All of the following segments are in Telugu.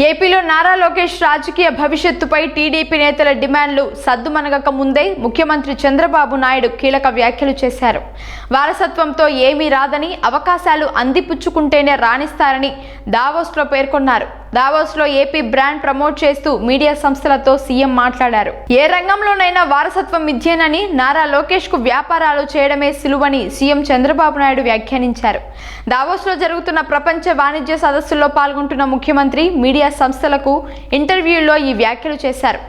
ఏపీలో నారా లోకేష్ రాజకీయ భవిష్యత్తుపై టీడీపీ నేతల డిమాండ్లు సద్దుమనగక ముందే ముఖ్యమంత్రి చంద్రబాబు నాయుడు కీలక వ్యాఖ్యలు చేశారు. వారసత్వంతో ఏమీ రాదని అవకాశాలు అందిపుచ్చుకుంటేనే రాణిస్తారని దావోస్లో పేర్కొన్నారు. దావోస్లో ఏపీ బ్రాండ్ ప్రమోట్ చేస్తూ మీడియా సంస్థలతో సీఎం మాట్లాడారు. ఏ రంగంలోనైనా వారసత్వం ఇచ్చేనని నారా లోకేష్కు వ్యాపారాలు చేయడమే సులువని సీఎం చంద్రబాబు నాయుడు వ్యాఖ్యానించారు. దావోస్లో జరుగుతున్న ప్రపంచ వాణిజ్య సదస్సుల్లో పాల్గొంటున్న ముఖ్యమంత్రి మీడియా సంస్థలకు ఇంటర్వ్యూలో ఈ వ్యాఖ్యలు చేశారు.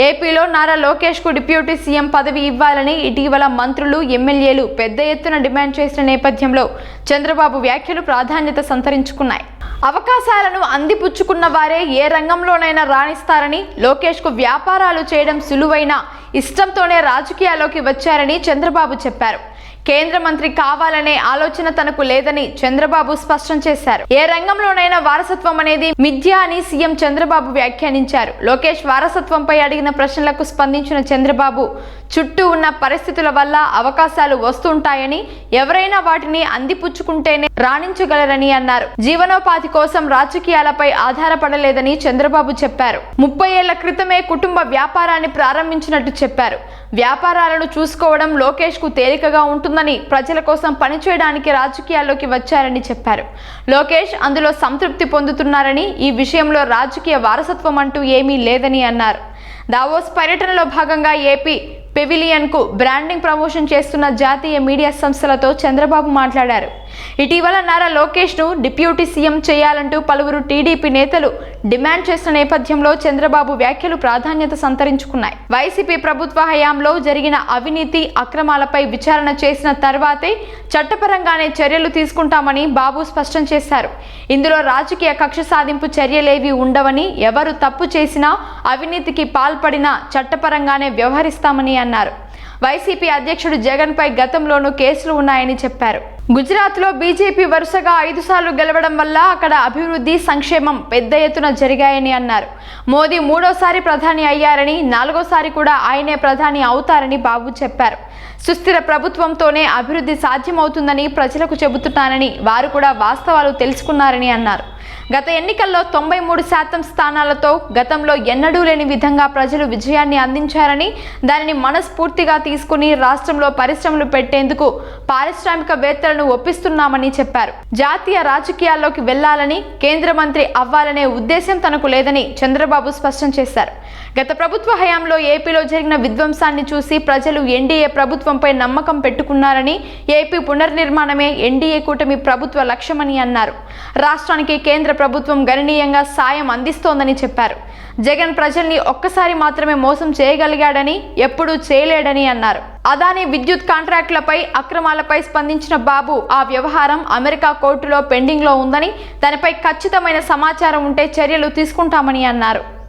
ఏపీలో నారా లోకేష్కు డిప్యూటీ సీఎం పదవి ఇవ్వాలని ఇటీవల మంత్రులు ఎమ్మెల్యేలు పెద్ద ఎత్తున డిమాండ్ చేసిన నేపథ్యంలో చంద్రబాబు వ్యాఖ్యలు ప్రాధాన్యత సంతరించుకున్నాయి. అవకాశాలను అందిపుచ్చుకున్న వారే ఏ రంగంలోనైనా రాణిస్తారని లోకేష్కు వ్యాపారాలు చేయడం సులువైన ఇష్టంతోనే రాజకీయాల్లోకి వచ్చారని చంద్రబాబు చెప్పారు. కేంద్ర మంత్రి కావాలనే ఆలోచన తనకు లేదని చంద్రబాబు స్పష్టం చేశారు. ఏ రంగంలోనైనా వారసత్వం అనేది మిథ్య అని సీఎం చంద్రబాబు వ్యాఖ్యానించారు. లోకేష్ వారసత్వంపై అడిగిన ప్రశ్నలకు స్పందించిన చంద్రబాబు చుట్టూ ఉన్న పరిస్థితుల వల్ల అవకాశాలు వస్తుంటాయని ఎవరైనా వాటిని అందిపుచ్చుకుంటేనే రాణించగలరని అన్నారు. జీవనోపాధి కోసం రాజకీయాలపై ఆధారపడలేదని చంద్రబాబు చెప్పారు. ముప్పై ఏళ్ళ క్రితమే కుటుంబ వ్యాపారాన్ని ప్రారంభించినట్టు చెప్పారు. వ్యాపారాలను చూసుకోవడం లోకేష్కు తేలికగా ఉంటుందని ప్రజల కోసం పనిచేయడానికి రాజకీయాల్లోకి వచ్చారని చెప్పారు. లోకేష్ అందులో సంతృప్తి పొందుతున్నారని ఈ విషయంలో రాజకీయ వారసత్వం అంటూ ఏమీ లేదని అన్నారు. దావోస్ పర్యటనలో భాగంగా ఏపీ పెవిలియన్కు బ్రాండింగ్ ప్రమోషన్ చేస్తున్న జాతీయ మీడియా సంస్థలతో చంద్రబాబు మాట్లాడారు. ఇటీవల నారా లోకేష్ను డిప్యూటీ సీఎం చేయాలంటూ పలువురు టీడీపీ నేతలు డిమాండ్ చేసిన నేపథ్యంలో చంద్రబాబు వ్యాఖ్యలు ప్రాధాన్యత సంతరించుకున్నాయి. వైసీపీ ప్రభుత్వ హయాంలో జరిగిన అవినీతి అక్రమాలపై విచారణ చేసిన తర్వాతే చట్టపరంగానే చర్యలు తీసుకుంటామని బాబు స్పష్టం చేశారు. ఇందులో రాజకీయ కక్ష సాధింపు చర్యలేవి ఉండవని ఎవరు తప్పు చేసినా అవినీతికి పాల్పడినా చట్టపరంగానే వ్యవహరిస్తామని అన్నారు. వైసీపీ అధ్యక్షుడు జగన్ పై గతంలోనూ కేసులు ఉన్నాయని చెప్పారు. గుజరాత్లో బీజేపీ వరుసగా ఐదు సార్లు గెలవడం వల్ల అక్కడ అభివృద్ధి సంక్షేమం పెద్ద ఎత్తున జరిగాయని అన్నారు. మోదీ మూడోసారి ప్రధాని అయ్యారని నాలుగోసారి కూడా ఆయనే ప్రధాని అవుతారని బాబు చెప్పారు. సుస్థిర ప్రభుత్వంతోనే అభివృద్ధి సాధ్యమవుతుందని ప్రజలకు చెబుతున్నానని వారు కూడా వాస్తవాలు తెలుసుకున్నారని అన్నారు. గత ఎన్నికల్లో తొంభై మూడు శాతం స్థానాలతో గతంలో ఎన్నడూ లేని విధంగా ప్రజలు విజయాన్ని అందించారని దానిని మనస్ఫూర్తిగా తీసుకుని రాష్ట్రంలో పరిశ్రమలు పెట్టేందుకు పారిశ్రామికవేత్తలను ఒప్పిస్తున్నామని చెప్పారు. జాతీయ రాజకీయాల్లోకి వెళ్ళాలని కేంద్ర మంత్రి అవ్వాలనే ఉద్దేశం తనకు లేదని చంద్రబాబు స్పష్టం చేశారు. గత ప్రభుత్వ హయాంలో ఏపీలో జరిగిన విధ్వంసాన్ని చూసి ప్రజలు ఎన్డీఏ ప్రభుత్వంపై నమ్మకం పెట్టుకున్నారని ఏపీ పునర్నిర్మాణమే ఎన్డీఏ కూటమి ప్రభుత్వ లక్ష్యమని అన్నారు. రాష్ట్రానికి కేంద్ర ప్రభుత్వం గణనీయంగా సాయం అందిస్తోందని చెప్పారు. జగన్ ప్రజల్ని ఒక్కసారి మాత్రమే మోసం చేయగలిగాడని ఎప్పుడూ చేయలేడని అన్నారు. అదాని విద్యుత్ కాంట్రాక్టులపై అక్రమాలపై స్పందించిన బాబు ఆ వ్యవహారం అమెరికా కోర్టులో పెండింగ్లో ఉందని దానిపై ఖచ్చితమైన సమాచారం ఉంటే చర్యలు తీసుకుంటామని అన్నారు.